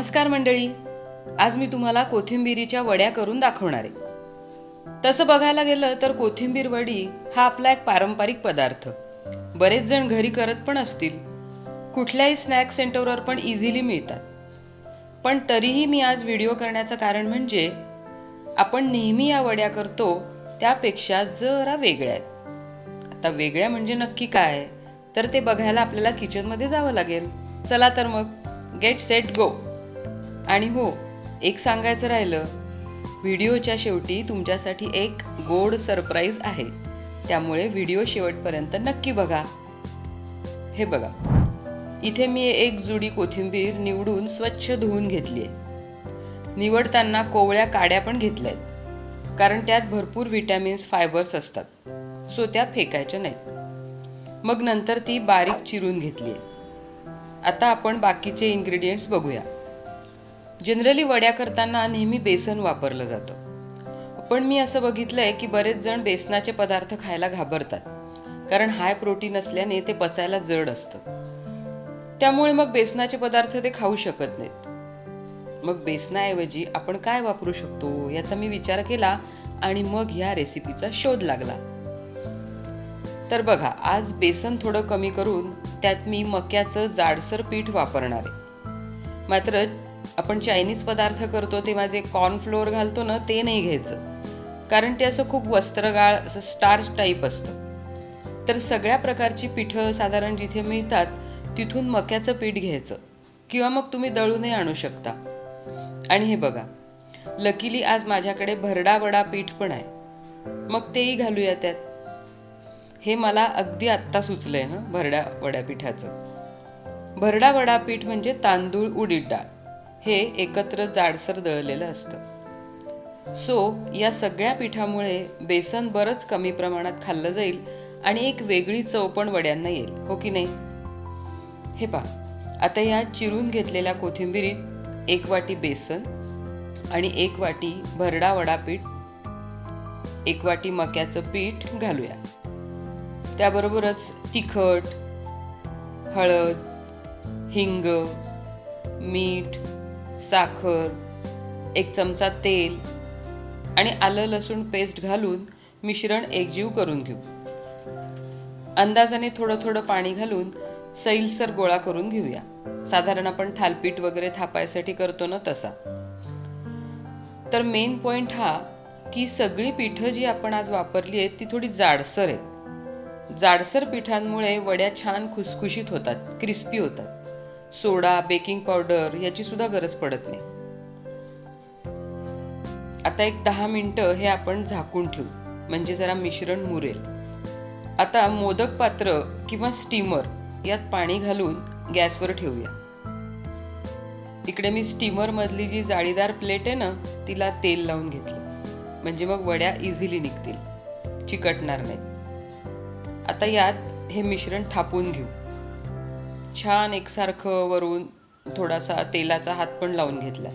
नमस्कार मंडळी. आज मी तुम्हाला कोथिंबिरीच्या वड्या करून दाखवणार आहे. तसं बघायला गेलं तर कोथिंबीर वडी हा आपला एक पारंपरिक पदार्थ. बरेच जण घरी करत पण असतील. कुठल्याही स्नॅक सेंटरवर पण इझिली मिळतात. पण तरीही मी आज व्हिडिओ करण्याचं कारण म्हणजे आपण नेहमी या वड्या करतो त्यापेक्षा जरा वेगळ्या आहेत. आता वेगळ्या म्हणजे नक्की काय? तर ते बघायला आपल्याला किचनमध्ये जावं लागेल. चला तर मग गेट सेट गो आणि हो एक सांगायचं राहिलं व्हिडिओच्या शेवटी तुमच्यासाठी एक गोड सरप्राईज आहे. त्यामुळे व्हिडिओ शेवटपर्यंत नक्की बघा. हे बघा इथे मी एक जुडी कोथिंबीर निवडून स्वच्छ धुवून घेतली आहे निवडताना कोवळ्या काड्या पण घेतल्या आहेत कारण त्यात भरपूर व्हिटॅमिन्स फायबर्स असतात. सो त्या फेकायच्या नाहीत. मग नंतर ती बारीक चिरून घेतली आहे आता आपण बाकीचे इन्ग्रेडियंट्स बघूया. जनरली वड्या करताना नेहमी बेसन वापरलं जातं. पण मी असं बघितलंय की बरेच जण बेसनाचे पदार्थ खायला घाबरतात. कारण हाय प्रोटीन असल्याने ते पचायला जड असतं. त्यामुळे मग बेसनाचे पदार्थ ते खाऊ शकत नाहीत. मग बेसनाऐवजी आपण काय वापरू शकतो याचा मी विचार केला आणि मग ह्या रेसिपीचा शोध लागला. तर बघा आज बेसन थोडं कमी करून त्यात मी मक्याचं जाडसर पीठ वापरणार आहे. मात्र आपण चायनीज पदार्थ करतो तेव्हा जे कॉर्नफ्लोअर घालतो ना ते नाही घ्यायचं. कारण ते असं खूप वस्त्रगाळ असं स्टार्च टाईप असतं. तर सगळ्या प्रकारची पिठं साधारण जिथे मिळतात तिथून मक्याचं पीठ घ्यायचं. किंवा मग तुम्ही दळूनही आणू शकता. आणि हे बघा लकीली आज माझ्याकडे भरडा वडा पीठ पण आहे. मग तेही घालूया त्यात. हे मला अगदी आत्ता सुचलंय ना भरड्या वड्यापिठाचं. वडा पीठ म्हणजे तांदूळ उडीद डाळ हे एकत्र जाडसर दळलेलं असतं. सो या सगळ्या पिठामुळे बेसन बरंच कमी प्रमाणात खाल्लं जाईल आणि एक वेगळी चव पण वड्यांना येईल हो की नाही? हे पहा आता या चिरून घेतलेल्या कोथिंबिरीत एक वाटी बेसन आणि एक वाटी भरडा वडा पीठ एक वाटी मक्याचं पीठ घालूया. त्याबरोबरच तिखट हळद हिंग मीठ साखर एक चमचा तेल आणि आलं लसूण पेस्ट घालून मिश्रण एकजीव करून घेऊ. अंदाजाने थोडं थोडं पाणी घालून सैलसर गोळा करून घेऊया. साधारण आपण थालपीठ वगैरे थापायसाठी करतो ना तसा. तर मेन पॉइंट हा की सगळी पीठं जी आपण आज वापरली आहेत ती थोडी जाडसर आहेत. जाडसर पिठांमुळे वड्या छान खुसखुशीत होतात क्रिस्पी होतात. सोडा बेकिंग पावडर याची सुद्धा गरज पडत नाही. आता एक दहा मिनटं हे आपण झाकून ठेवू. म्हणजे जरा मिश्रण मुरेल. आता मोदक पात्र किंवा स्टीमर यात पाणी घालून गॅसवर ठेवूया. इकडे मी स्टीमर मधली जी जाळीदार प्लेट आहे ना तिला तेल लावून घेतलं. म्हणजे मग वड्या इझिली निघतील. चिकटणार नाहीत. आता यात हे मिश्रण थापून घेऊ. छान एकसारखं वरून थोडासा तेलाचा हात पण लावून घेतला.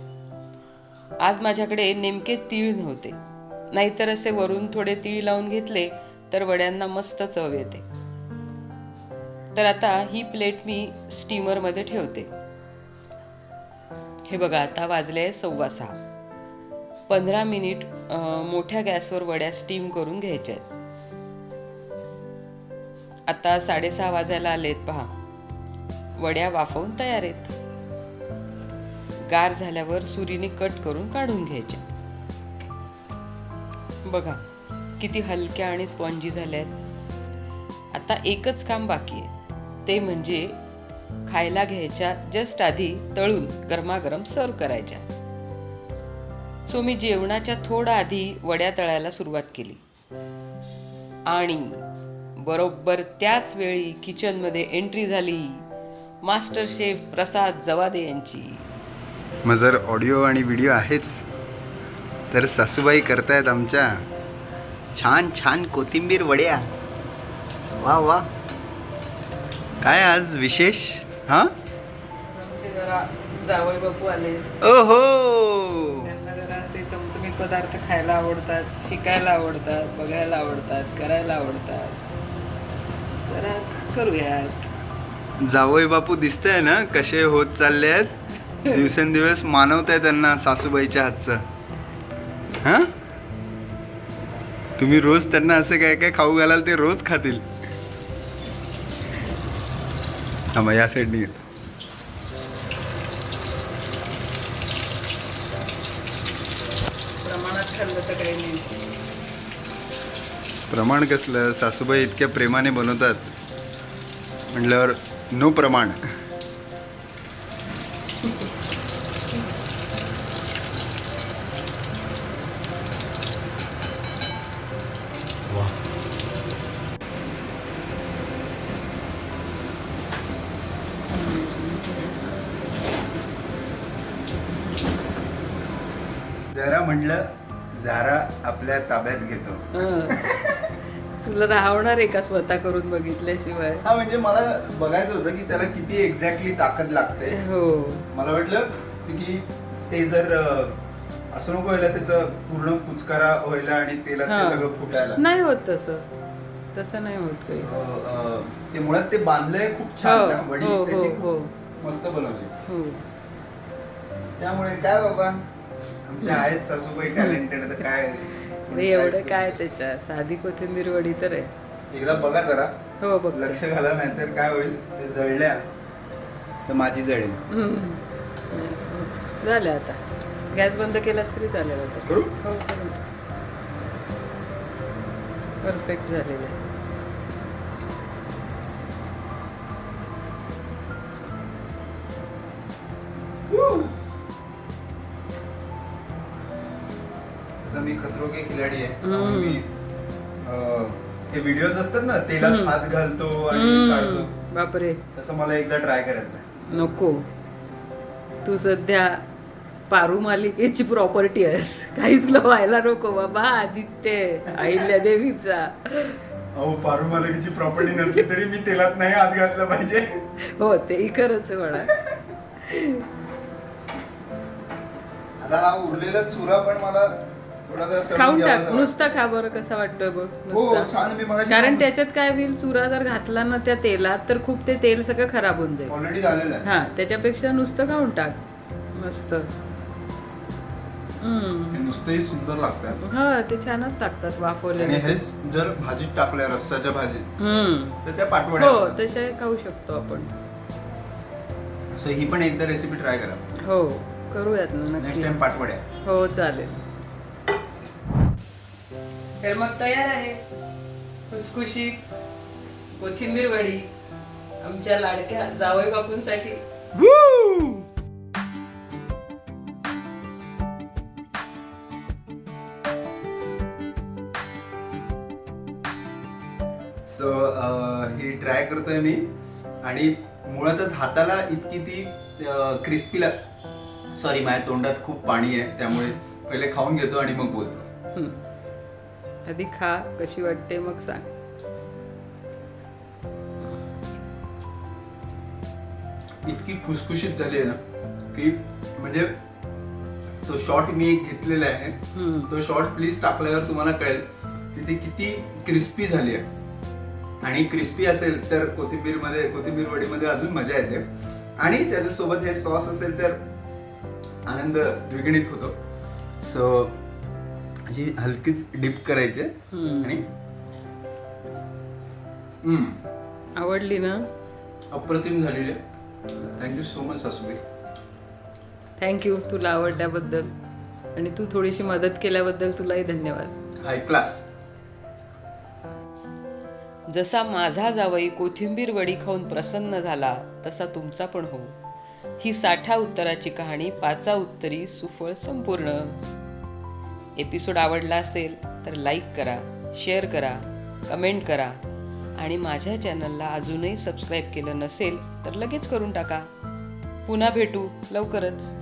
आज माझ्याकडे नेमके तीळ नव्हते. नाहीतर असे वरून थोडे तीळ लावून घेतले तर वड्यांना मस्त चव येते. तर आता ही प्लेट मी स्टीमरमध्ये ठेवते. हे बघा आता वाजले सव्वा सहा. पंधरा मिनिट मोठ्या गॅसवर वड्या स्टीम करून घ्यायच्या आहेत. आता साडेसहा वाजायला आलेत पहा. वड्या वाफवून तयार आहेत. गार झाल्यावर सुरीने कट करून काढून घ्यायच्या बघा किती हलक्या आणि स्पॉन्जी झाल्यात. आता एकच काम बाकी आहे. ते म्हणजे खायला घ्यायच्या जस्ट आधी तळून गरमागरम सर्व करायच्या. सो मी जेवणाच्या थोडा आधी वड्या तळायला सुरुवात केली. आणि बरोबर त्याच वेळी किचनमध्ये एंट्री झाली. मास्टर शेफ प्रसाद जवादे यांची. मग जर ऑडिओ आणि व्हिडिओ आहेच तर सासूबाई करतायत आमच्या. छान छान कोथिंबीर वड्या. वा वा. काय आज विशेष? हां? आमचे जरा जावई बापू आले. ओहो! त्यांना जरा असे चमचमीत पदार्थ खायला आवडतात शिकायला आवडतात बघायला आवडतात करायला आवडतात. तर आज करूयात. जावई बापू दिसतंय ना कसे होत चालले आहेत? दिवसेंदिवस मानवताय त्यांना सासूबाईच्या हातचं. हा? तुम्ही रोज त्यांना असं काय काय खाऊ घालाल ते रोज खातील. थांबा या साईडनी प्रमाण कसलं? सासूबाई इतक्या प्रेमाने बनवतात. म्हटल्यावर नो प्रमाण. जरा म्हटलं जारा आपल्या ताब्यात घेतो. तुला राहणार आहे का स्वतः करून बघितल्याशिवाय? हा म्हणजे मला बघायचं होतं की त्याला किती एक्झॅक्टली ताकद लागते. हो. मला वाटलं की ते जर असं नको व्हायला त्याचं पूर्ण कुचकारा व्हायला आणि तेलात हा. ते सगळं फुटायला. नाही होत तसं. तसं नाही होत काही. So, अं, ते मुळात ते बांधलंय खूप छान. हो, वडी हो, त्याची हो, हो. खूप मस्त बनवली. हो. त्यामुळे काय बाबा? आमच्या आहेत सासूबाई टॅलेंटेड तर काय? अरे एवढं काय त्याच्यात साधी कोथिंबीर वडी तर आहे. एकदा बघा जरा. हो बघ लक्ष घाला नाही तर काय होईल? ते जळल्या. तर माझी जळेल. झालं आता. गॅस बंद केलास तरी चालेल आता. करू? हो परफेक्ट झालेलं आहे. तसं मी खतरो के खिलाडी आहे. मी ते व्हिडिओज असतात ना तेलात. हात घालतो आणि काढतो. बापरे. तसं मला एकदा ट्राय करायचं. नको. तू सध्या पारू मालिकेची प्रॉपर्टी आहेस. काही तुला व्हायला नको बाबा आदित्य अहिल्या देवीचा. अहो पारू मालकीची प्रॉपर्टी नसली तरी मी तेलात नाही हात घातला पाहिजे. हो तेही खरंच म्हणा. आता हा उरलेला चुरा पण मला खाऊन टाक. नुसता खा बरं कसा वाटतोय बघ हो नुसता. मगाशी कारण त्याच्यात काय होईल चुरा जर घातला ना त्या तेलात तर खूप ते तेल सगळं खराब होऊन जाईल. ऑलरेडी झालेलं आहे. हा त्याच्यापेक्षा नुसतं खाऊन टाक. मस्त. हम्म. हे नुसतंही सुंदर लागतं हा ते छानच टाकतात आणि वाफवलेले हेच जर भाजीत टाकलं रस्साच्या भाजीत हम्म. तर त्या पाठवड्या हो होतात. तसे खाऊ शकतो आपण. ही पण एकदा रेसिपी ट्राय करा. हो करूयात ना नेक्स्ट नक्की. टाइम पाठवड्या. हो चालेल. तर मग तयार आहे. खुसखुशीत कोथिंबीर वडी आमच्या लाडक्या जावई बापूंसाठी. सो ही ट्राय करतोय मी. आणि मुळातच हाताला इतकी ती क्रिस्पी लाग सॉरी माझ्या तोंडात खूप पाणी आहे त्यामुळे पहिले खाऊन घेतो आणि मग बोलतो. आधी खा कशी वाटते मग सांग. इतकी खुसखुशीत झाली आहे ना की म्हणजे तो शॉट मी एक घेतलेला आहे. तो शॉट प्लीज टाकल्यावर तुम्हाला कळेल की ती किती क्रिस्पी झाली आहे. आणि क्रिस्पी असेल तर कोथिंबीरमध्ये कोथिंबीर वडीमध्ये अजून मजा येते. आणि त्याच्यासोबत हे सॉस असेल तर आनंद द्विगुणित होतो. सो अशी हलकीच डिप करायची. आणि हम्म, आवडली ना? अप्रतिम झालेली थँक्यू सो मच सासूबाई. थँक्यू तुला आवडल्याबद्दल. आणि तू थोडीशी मदत केल्याबद्दल तुलाही धन्यवाद. हाय क्लास जसा माझा जावई कोथिंबीर वडी खाऊन प्रसन्न झाला तसा तुमचा पण हो. ही साठा उत्तराची कहाणी पाचा उत्तरी सुफळ संपूर्ण. एपिसोड आवडला असेल तर लाईक करा शेअर करा कमेंट करा. आणि माझ्या चॅनलला अजूनही सबस्क्राईब केलं नसेल तर लगेच करून टाका. पुन्हा भेटू लवकरच.